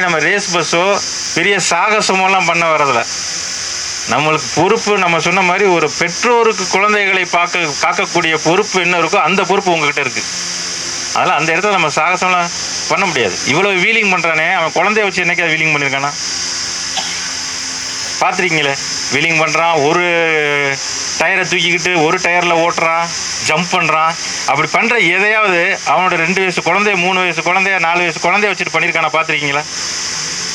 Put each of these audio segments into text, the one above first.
நம்ம ரேஸ் பஸ்ஸோ பெரிய சாகசமெல்லாம் பண்ண வரதில்ல நம்மளுக்கு பொறுப்பு நம்ம சொன்ன மாதிரி ஒரு பெற்றோருக்கு குழந்தைகளை பார்க்க காக்கக்கூடிய பொறுப்பு என்ன இருக்கோ அந்த பொறுப்பு உங்ககிட்ட இருக்குது அதெல்லாம் அந்த இடத்துல நம்ம சாகசம்லாம் பண்ண முடியாது. இவ்வளோ வீலிங் பண்ணுறானே அவன் குழந்தைய வச்சு என்னைக்கு வீலிங் பண்ணியிருக்கானா பார்த்துருக்கீங்களே வீலிங் பண்ணுறான் ஒரு டயரை தூக்கிக்கிட்டு ஒரு டயரில் ஓட்டுறான் ஜம்ப் பண்ணுறான் அப்படி பண்ணுற எதையாவது அவனோட ரெண்டு வயசு குழந்தைய மூணு வயசு குழந்தைய நாலு வயசு குழந்தைய வச்சுட்டு பண்ணியிருக்கானா பார்த்துருக்கீங்களா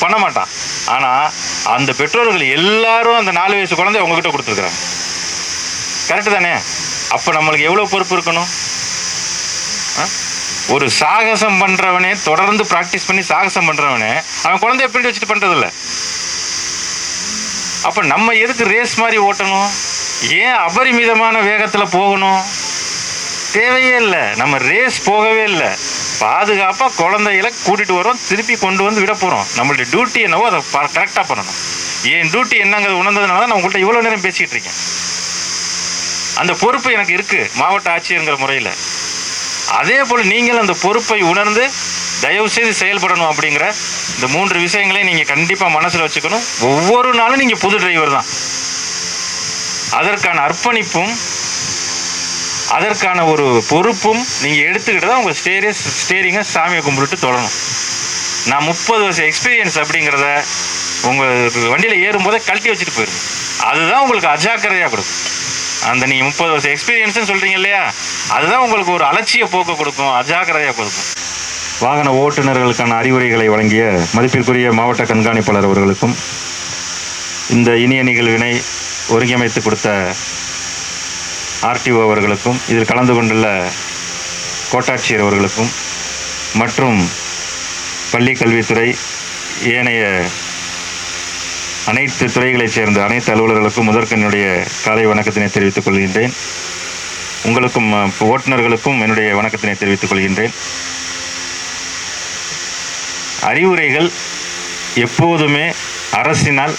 பண்ண மாட்டான். ஆனால் அந்த பெற்றோர்கள் எல்லாரும் அந்த நாலு வயசு குழந்தைய உங்ககிட்ட கொடுத்துருக்குறாங்க. கரெக்டு தானே? அப்போ நம்மளுக்கு எவ்வளோ பொறுப்பு இருக்கணும்? ஆ? ஒரு சாகசம் பண்ணுறவனே தொடர்ந்து ப்ராக்டிஸ் பண்ணி சாகசம் பண்ணுறவனே அவன் குழந்தைய பின்னாடி வச்சுட்டு பண்ணுறதில்ல அப்போ நம்ம எதுக்கு ரேஸ் மாதிரி ஓட்டணும்? ஏன் அபரிமிதமான வேகத்தில் போகணும்? தேவையே இல்லை. நம்ம ரேஸ் போகவே இல்லை. பாதுகாப்பாக குழந்தைகளை கூட்டிகிட்டு வரோம் திருப்பி கொண்டு வந்து விட போகிறோம் நம்மளுடைய டியூட்டி என்னவோ அதை கரெக்டாக பண்ணணும். என் டியூட்டி என்னங்கிறது உணர்ந்ததுனால தான் நான் உங்கள்கிட்ட இவ்வளோ நேரம் பேசிக்கிட்டு இருக்கேன். அந்த பொறுப்பு எனக்கு இருக்குது மாவட்ட ஆட்சியருங்கிற முறையில். அதே போல் நீங்கள் அந்த பொறுப்பை உணர்ந்து தயவு செய்து செயல்படணும் அப்படிங்கிற இந்த மூன்று விஷயங்களையும் நீங்கள் கண்டிப்பாக மனசில் வச்சுக்கணும். ஒவ்வொரு நாளும் நீங்கள் புது டிரைவர் தான். அதற்கான அர்ப்பணிப்பும் அதற்கான ஒரு பொறுப்பும் நீங்கள் எடுத்துக்கிட்டு தான் உங்கள் ஸ்டேரிய ஸ்டேரிங்கை சாமியை கும்பிட்டுட்டு தொடரணும் நான் முப்பது வருஷம் எக்ஸ்பீரியன்ஸ் அப்படிங்கிறத உங்களுக்கு வண்டியில் ஏறும்போதே கழட்டி வச்சுட்டு போயிருங்க அதுதான் உங்களுக்கு அஜாக்கிரதையாக கொடுக்கும். அந்த நீங்கள் முப்பது வருஷம் எக்ஸ்பீரியன்ஸ்னு சொல்கிறீங்க இல்லையா? அதுதான் உங்களுக்கு ஒரு அலட்சிய போக்கு கொடுக்கும் அஜாக்கிரதையாக கொடுக்கும். வாகன ஓட்டுநர்களுக்கான அறிவுரைகளை வழங்கிய மதிப்பிற்குரிய மாவட்ட கண்காணிப்பாளர் அவர்களுக்கும் இந்த இனிய நிகழ்வினை ஒருங்கிணைத்து கொடுத்த ஆர்டிஓ அவர்களுக்கும் இதில் கலந்து கொண்டுள்ள கோட்டாட்சியர் அவர்களுக்கும் மற்றும் பள்ளி கல்வித்துறை ஏனைய அனைத்து துறைகளைச் சேர்ந்த அனைத்து அலுவலர்களுக்கும் முதற்கு என்னுடைய காலை வணக்கத்தினை தெரிவித்துக் கொள்கின்றேன். உங்களுக்கும் ஓட்டுநர்களுக்கும் என்னுடைய வணக்கத்தினை தெரிவித்துக் கொள்கின்றேன். அறிவுரைகள் எப்போதுமே அரசினால்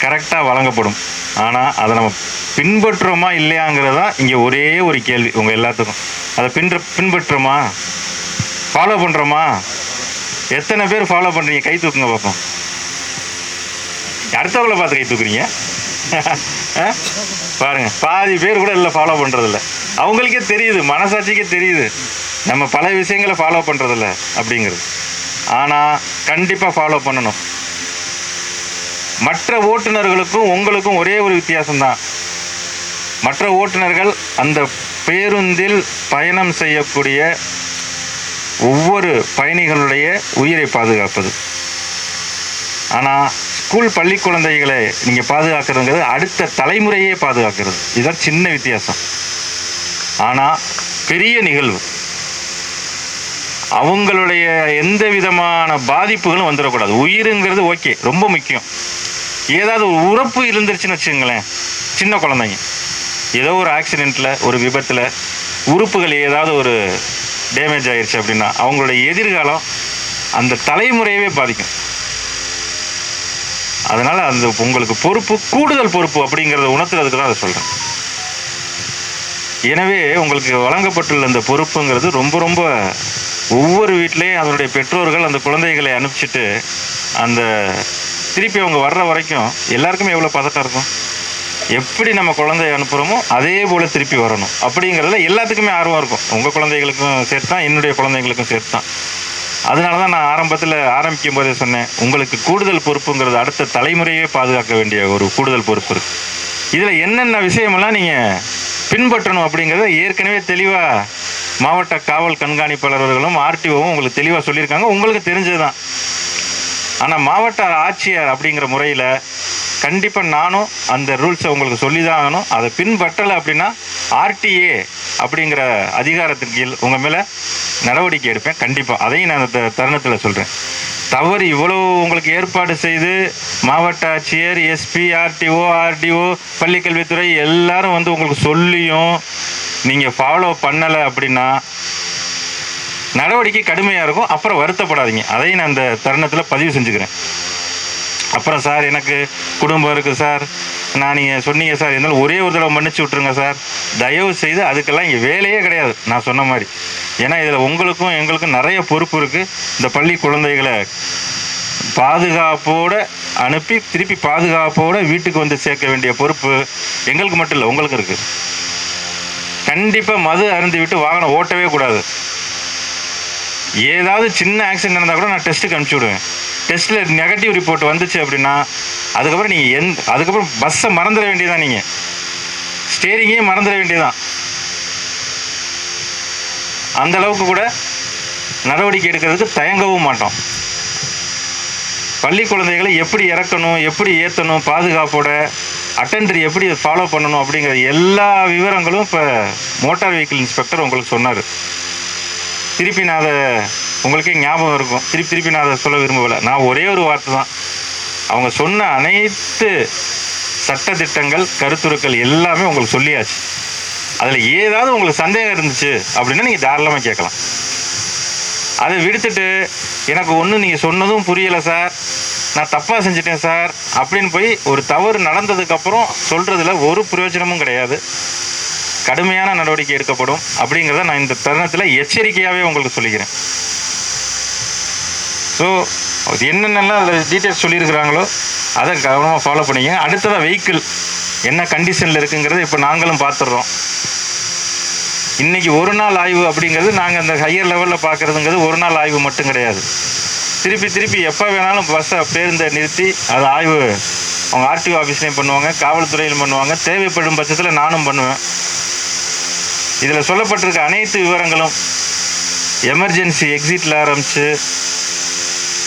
கரெக்டாக வழங்கப்படும். ஆனால் அதை நம்ம பின்பற்றுறோமா இல்லையாங்கிறது தான் இங்கே ஒரே ஒரு கேள்வி உங்கள் எல்லாத்துக்கும். அதை பின்ற பின்பற்றுறோமா? ஃபாலோ பண்ணுறோமா எத்தனை பேர் ஃபாலோ பண்ணுறீங்க கை தூக்குங்க பார்ப்போம் அடுத்தவங்களை பார்த்து கை தூக்குறீங்க? ஆ? பாருங்க பாதி பேர் கூட இல்லை ஃபாலோ பண்ணுறதில்ல அவங்களுக்கே தெரியுது மனசாட்சிக்கே தெரியுது. நம்ம பல விஷயங்களை ஃபாலோ பண்ணுறதில்ல அப்படிங்கிறது. ஆனால் கண்டிப்பாக ஃபாலோ பண்ணணும். மற்ற ஓட்டுநர்களுக்கும் உங்களுக்கும் ஒரே ஒரு வித்தியாசம்தான். மற்ற ஓட்டுநர்கள் அந்த பேருந்தில் பயணம் செய்யக்கூடிய ஒவ்வொரு பயணிகளுடைய உயிரை பாதுகாப்பது. ஆனால் ஸ்கூல் பள்ளி குழந்தைகளை நீங்கள் பாதுகாக்கிறதுங்கிறது அடுத்த தலைமுறையே பாதுகாக்கிறது. இதுதான் சின்ன வித்தியாசம். ஆனால் பெரிய நிகழ்வு. அவங்களுடைய எந்த விதமான பாதிப்புகளும் வந்துடக்கூடாது. உயிருங்கிறது ஓகே ரொம்ப முக்கியம். ஏதாவது ஒரு உறப்பு இருந்துருச்சுன்னு வச்சுங்களேன் சின்ன குழந்தைங்க. ஏதோ ஒரு ஆக்சிடெண்ட்டில் ஒரு விபத்தில் உறுப்புகள் ஏதாவது ஒரு டேமேஜ் ஆயிடுச்சு அப்படின்னா அவங்களுடைய எதிர்காலம் அந்த தலைமுறையவே பாதிக்கும். அதனால் அந்த உங்களுக்கு பொறுப்பு கூடுதல் பொறுப்பு அப்படிங்கிறத உணர்த்துறதுக்கு தான் அதை சொல்கிறேன் எனவே உங்களுக்கு வழங்கப்பட்டுள்ள இந்த பொறுப்புங்கிறது ரொம்ப ரொம்ப ஒவ்வொரு வீட்லேயும் அதனுடைய பெற்றோர்கள் அந்த குழந்தைகளை அனுப்பிச்சிட்டு அந்த திருப்பி அவங்க வர்ற வரைக்கும் எல்லாருக்குமே எவ்வளோ பதட்டம் இருக்கும்? எப்படி நம்ம குழந்தைய அனுப்புகிறோமோ அதே போல் திருப்பி வரணும். அப்படிங்கிறதுல எல்லாத்துக்குமே ஆர்வம் இருக்கும். உங்கள் குழந்தைகளுக்கும் சேர்த்து தான் என்னுடைய குழந்தைங்களுக்கும் சேர்த்து தான் அதனால தான் நான் ஆரம்பத்தில் ஆரம்பிக்கும் போதே சொன்னேன் உங்களுக்கு கூடுதல் பொறுப்புங்கிறது அடுத்த தலைமுறையே பாதுகாக்க வேண்டிய ஒரு கூடுதல் பொறுப்பு இருக்குது இதில் என்னென்ன விஷயமெல்லாம் நீங்கள் பின்பற்றணும் அப்படிங்கிறத ஏற்கனவே தெளிவாக மாவட்ட காவல் கண்காணிப்பாளர்களும் ஆர்டிஓவும் உங்களுக்கு தெளிவாக சொல்லியிருக்காங்க. உங்களுக்கு தெரிஞ்சது தான் ஆனால் மாவட்ட ஆட்சியர் அப்படிங்கிற முறையில் கண்டிப்பாக நானும் அந்த ரூல்ஸை உங்களுக்கு சொல்லி தான் ஆகணும் அதை பின்பற்றலை அப்படின்னா ஆர்டிஏ அப்படிங்கிற அதிகாரத்தின் கீழ் உங்கள் மேலே நடவடிக்கை எடுப்பேன். கண்டிப்பாக அதையும் நான் அந்த தருணத்தில் சொல்கிறேன் தவறு இவ்வளோ உங்களுக்கு ஏற்பாடு செய்து மாவட்ட ஆட்சியர் எஸ்பி ஆர்டிஓ ஆர்டிஓ பள்ளிக்கல்வித்துறை எல்லாரும் வந்து உங்களுக்கு சொல்லியும் நீங்கள் ஃபாலோ பண்ணலை அப்படின்னா நடவடிக்கை கடுமையாக இருக்கும். அப்புறம் வருத்தப்படாதீங்க. அதையும் நான் அந்த தருணத்தில் பதிவு செஞ்சுக்கிறேன். அப்புறம் சார் எனக்கு குடும்பம் இருக்குது சார். நான் நீங்கள் சொன்னீங்க சார் இருந்தாலும் ஒரே ஒரு தடவை மன்னிச்சு விட்ருங்க சார். தயவு செய்து அதுக்கெல்லாம் இங்கே வேலையே கிடையாது. நான் சொன்ன மாதிரி. ஏன்னா இதில் உங்களுக்கும் எங்களுக்கும் நிறைய பொறுப்பு இருக்குது இந்த பள்ளி குழந்தைகளை பாதுகாப்போடு அனுப்பி திருப்பி பாதுகாப்போடு வீட்டுக்கு வந்து சேர்க்க வேண்டிய பொறுப்பு எங்களுக்கு மட்டும் இல்லை உங்களுக்கு இருக்குது கண்டிப்பாக மது அருந்து விட்டு வாகனம் ஓட்டவே கூடாது. ஏதாவது சின்ன ஆக்சிடென்ட் நடந்தால் கூட நான் டெஸ்ட்டுக்கு அனுப்பிச்சி விடுவேன். டெஸ்ட்டில் நெகட்டிவ் ரிப்போர்ட் வந்துச்சு அப்படின்னா அதுக்கப்புறம் நீங்கள் எந் அதுக்கப்புறம் பஸ்ஸை மறந்துட வேண்டியதான் நீங்கள் ஸ்டேரிங்கே மறந்துட வேண்டியதான் அந்த அளவுக்கு கூட நடவடிக்கை எடுக்கிறதுக்கு தயங்கவும் மாட்டோம். பள்ளி குழந்தைகளை எப்படி இறக்கணும் எப்படி ஏற்றணும் பாதுகாப்போட அட்டெண்டர் எப்படி ஃபாலோ பண்ணணும் அப்படிங்கிற எல்லா விவரங்களும் இப்போ மோட்டார் வெஹிக்கிள் இன்ஸ்பெக்டர் உங்களுக்கு சொன்னார். திருப்பி நான் அதை உங்களுக்கே ஞாபகம் இருக்கும். திருப்பி திருப்பி நான் அதை சொல்ல விரும்பவில்லை. நான் ஒரே ஒரு வார்த்தை தான். அவங்க சொன்ன அனைத்து சட்டத்திட்டங்கள் கருத்துருக்கள் எல்லாமே உங்களுக்கு சொல்லியாச்சு. அதில் ஏதாவது உங்களுக்கு சந்தேகம் இருந்துச்சு அப்படின்னா நீங்கள் தாராளமாக கேட்கலாம். அதை விடுத்துட்டு எனக்கு ஒன்றும் நீங்கள் சொன்னதும் புரியலை சார். நான் தப்பாக செஞ்சிட்டேன் சார். அப்படின்னு போய் ஒரு தவறு நடந்ததுக்கப்புறம் சொல்கிறதுல ஒரு பிரயோஜனமும் கிடையாது. கடுமையான நடவடிக்கை எடுக்கப்படும் அப்படிங்கிறத நான் இந்த தருணத்தில் எச்சரிக்கையாகவே உங்களுக்கு சொல்லிக்கிறேன். ஸோ என்னென்னலாம் அதில் டீட்டெயில்ஸ் சொல்லியிருக்கிறாங்களோ அதை கவனமாக ஃபாலோ பண்ணிக்கங்க அடுத்ததாக வெஹிக்கிள் என்ன கண்டிஷனில் இருக்குங்கிறத இப்போ நாங்களும் பார்த்துடுறோம். இன்னைக்கு ஒரு நாள் ஆய்வு அப்படிங்கிறது நாங்கள் அந்த ஹையர் லெவலில் பார்க்குறதுங்கிறது ஒரு நாள் ஆய்வு மட்டும் கிடையாது. திருப்பி திருப்பி எப்போ வேணாலும் பஸ்ஸை பேருந்தை நிறுத்தி அது ஆய்வு அவங்க ஆர்டிஓ ஆஃபீஸ்லேயும் பண்ணுவாங்க காவல்துறையிலும் பண்ணுவாங்க தேவைப்படும் பட்சத்தில் நானும் பண்ணுவேன். இதில் சொல்லப்பட்டிருக்க அனைத்து விவரங்களும் எமர்ஜென்சி எக்ஸிட்டில் ஆரம்பித்து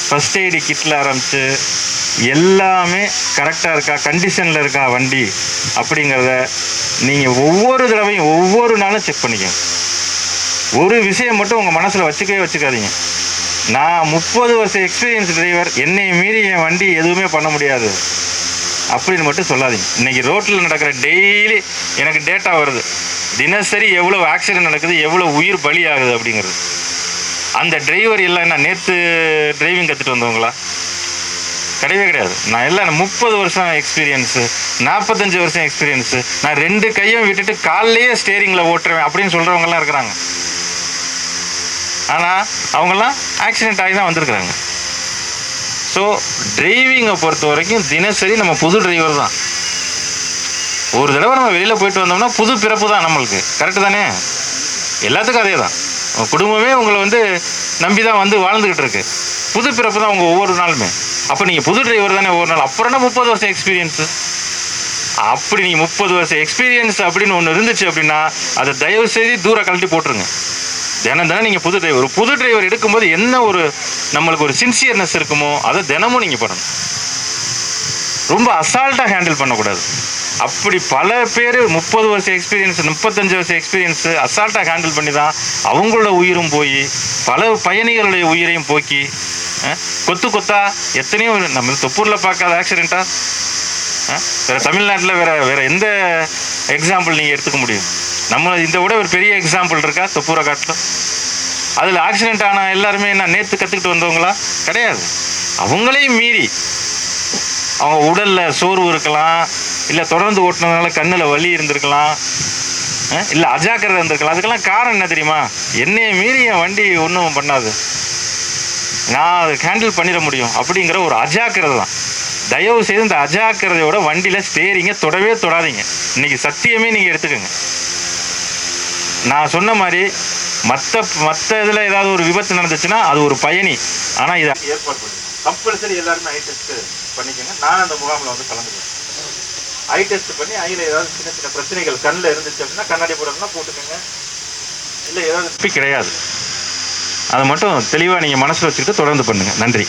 ஃபஸ்ட் எய்டு கிட்டில் ஆரம்பித்து எல்லாமே கரெக்டாக இருக்கா? கண்டிஷனில் இருக்கா வண்டி? அப்படிங்கிறத நீங்கள் ஒவ்வொரு தடவையும் ஒவ்வொரு நாளும் செக் பண்ணிக்கோங்க. ஒரு விஷயம் மட்டும் உங்கள் மனசில் வச்சுக்கவே வச்சுக்காதீங்க. நான் முப்பது வருஷம் எக்ஸ்பீரியன்ஸ் டிரைவர் என்னை மீறி என் வண்டி எதுவுமே பண்ண முடியாது. அப்படின்னு மட்டும் சொல்லாதீங்க. இன்னைக்கு ரோட்டில் நடக்கிற டெய்லி எனக்கு டேட்டா வருது. தினசரி எவ்வளோ ஆக்சிடென்ட் நடக்குது எவ்வளோ உயிர் பலி ஆகுது அப்படிங்கிறது. அந்த டிரைவர் எல்லாம் என்ன நேற்று டிரைவிங் கற்றுட்டு வந்தவங்களா? கிடையவே கிடையாது. நான் எல்லாம் முப்பது வருஷம் எக்ஸ்பீரியன்ஸு நாற்பத்தஞ்சு வருஷம் எக்ஸ்பீரியன்ஸு நான் ரெண்டு கையும் விட்டுட்டு காலையே ஸ்டேரிங்கில் ஓட்டுருவேன் அப்படின்னு சொல்கிறவங்கலாம் இருக்கிறாங்க. ஆனால் அவங்கெல்லாம் ஆக்சிடென்ட் ஆகி தான் வந்திருக்கிறாங்க. ஸோ டிரைவிங்கை பொறுத்த வரைக்கும் தினசரி நம்ம புது டிரைவர் தான். ஒரு தடவை நம்ம வெளியில் போயிட்டு வந்தோம்னா புது பிறப்பு தான் நம்மளுக்கு. கரெக்டு தானே? எல்லாத்துக்கும் அதே தான். குடும்பமே உங்களை வந்து நம்பி தான் வந்து வாழ்ந்துக்கிட்டு இருக்கு. புது பிறப்பு தான் அவங்க ஒவ்வொரு நாளுமே. அப்போ நீங்கள் புது டிரைவர் தானே ஒவ்வொரு நாள். அப்புறம் என்ன முப்பது வருஷம் எக்ஸ்பீரியன்ஸு அப்படி நீங்கள் முப்பது வருஷம் எக்ஸ்பீரியன்ஸ் அப்படின்னு ஒன்று இருந்துச்சு அப்படின்னா அதை தயவு செய்து தூரம் கழட்டி போட்டுருங்க. தினம் தினம் நீங்கள் புது டிரைவர் புது டிரைவர் எடுக்கும்போது என்ன ஒரு நம்மளுக்கு ஒரு சின்சியர்னஸ் இருக்குமோ அதை தினமும் நீங்கள் பண்ணணும். ரொம்ப அசால்ட்டாக ஹேண்டில் பண்ணக்கூடாது. அப்படி பல பேர் முப்பது வருஷம் எக்ஸ்பீரியன்ஸ் முப்பத்தஞ்சு வருஷம் எக்ஸ்பீரியன்ஸு அசால்ட்டாக ஹேண்டில் பண்ணி தான் அவங்களோட உயிரும் போய் பல பயணிகளுடைய உயிரையும் போக்கி கொத்து கொத்தா எத்தனையோ நம்ம தொப்பூரில் பார்க்காத ஆக்சிடெண்ட்டா வேறு தமிழ்நாட்டில் வேறு வேறு எந்த எக்ஸாம்பிள் நீங்கள் எடுத்துக்க முடியும்? நம்ம இதை விட ஒரு பெரிய எக்ஸாம்பிள் இருக்கா தொப்பூரை காட்டில் அதில் ஆக்சிடென்ட் ஆன எல்லாருமே என்ன நேற்று கற்றுக்கிட்டு வந்தவங்களா? கிடையாது. அவங்களையும் மீறி அவங்க உடலில் சோர்வு இருக்கலாம் இல்லை தொடர்ந்து ஓட்டினதுனால கண்ணில் வலி இருந்திருக்கலாம். இல்லை அஜாக்கிரதை இருந்திருக்கலாம். அதுக்கெல்லாம் காரணம் என்ன தெரியுமா? என்னைய மீறி என் வண்டி ஒன்றும் பண்ணாது. நான் அதை ஹேண்டில் பண்ணிட முடியும் அப்படிங்கிற ஒரு அஜாக்கிரதை தான். தயவு செய்து இந்த அஜாக்கிரதையோட வண்டியில் ஸ்டேரிங்கை தொடவே தொடாதீங்க. இன்னைக்கு சத்தியமே நீங்கள் எடுத்துக்கோங்க. நான் சொன்ன மாதிரி மற்ற மற்ற இதில் ஏதாவது ஒரு விபத்து நடந்துச்சுன்னா அது ஒரு பயணி. ஆனால் இதை ஏற்பாடு பண்ணுங்க கம்பல்சரி எல்லாருமே ஐ டெஸ்ட் பண்ணிக்கோங்க. நான் அந்த முகாமில் வந்து கலந்துக்கிறேன். ஐ டெஸ்ட் பண்ணி ஐயில் ஏதாவது சின்ன சின்ன பிரச்சனைகள் கண்ணில் இருந்துச்சு அப்படின்னா கண்ணாடி போடணும்னா போட்டுக்கோங்க. இல்லை ஏதாவது கிடையாது. அதை மட்டும் தெளிவாக நீங்கள் மனசில் வச்சுக்கிட்டு தொடர்ந்து பண்ணுங்கள் நன்றி.